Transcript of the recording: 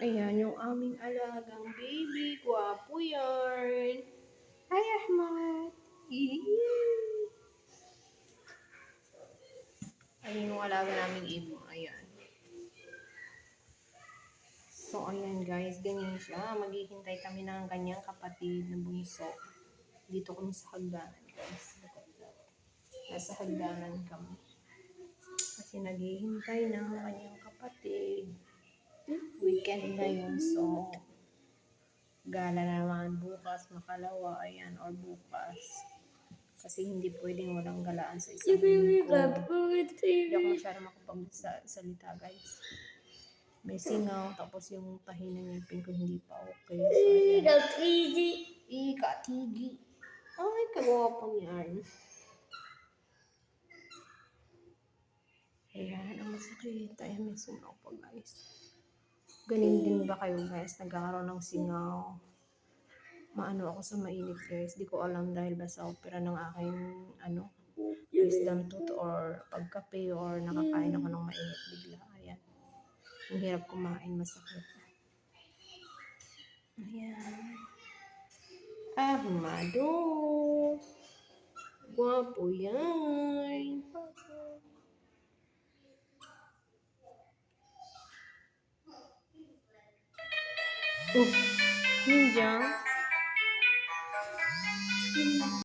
Ayan, yung aming alagang baby. Gwapo yarn. Hi, Ahmad. Ayan yung alaga naming ibon. Ayan. So, ayan guys, ganyan siya. Maghihintay kami ng kanyang kapatid na bunso. Dito kami sa hagdanan, guys. Nasa hagdanan kami. Kasi naghihintay ng kanyang kapatid. Weekend na yun, so gala na naman bukas, makalawa, ayan, or bukas. Kasi hindi pwedeng walang galaan sa isang linggo. Hindi ako masyado makapagsalita, guys. May singaw, tapos yung tahina ng ngipin ko hindi pa okay. So, ayan. Ika, tigi. Ay, kagwapo niyan. Ayan, ang masakit. Ayan, may singaw pa, guys. Galing din ba kayo, guys? Nagkakaroon ng singaw. Maano ako sa mainit, guys. Di ko alam dahil ba sa opera ng aking, ano, wisdom tooth or pagkape or nakakain ako ng mainit bigla. Ayan. Ang hirap kumain, masakit. Ayan. Ahmado. Guwapo yan. Uf. Ninja.